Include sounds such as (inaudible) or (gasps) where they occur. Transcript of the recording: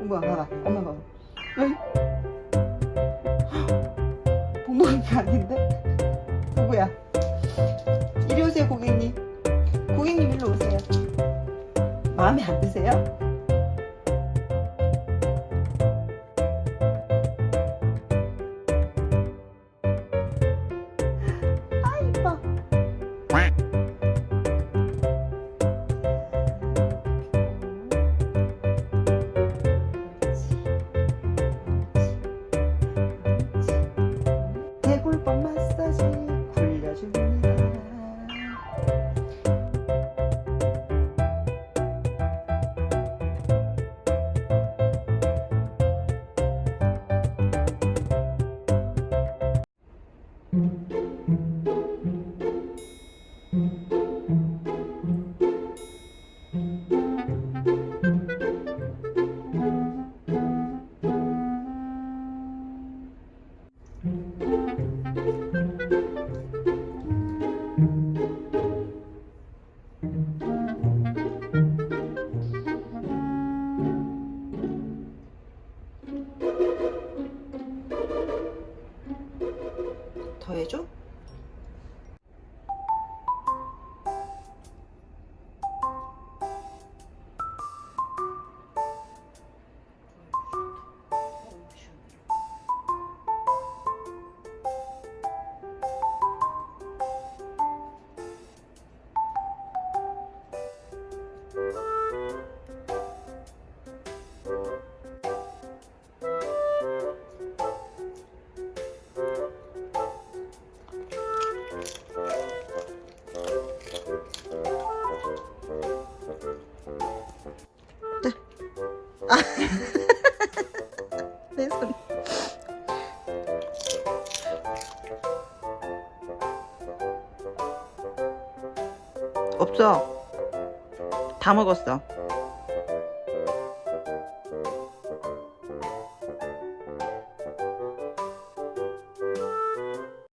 엄마 봐봐 엄마 봐봐 왜? (gasps) 봉봉이 아닌데? 누구야? 이리 오세요 고객님 고객님 일로 오세요 마음에 안 드세요? 더 해줘? (laughs) 내 손. 없어. 다 먹었어.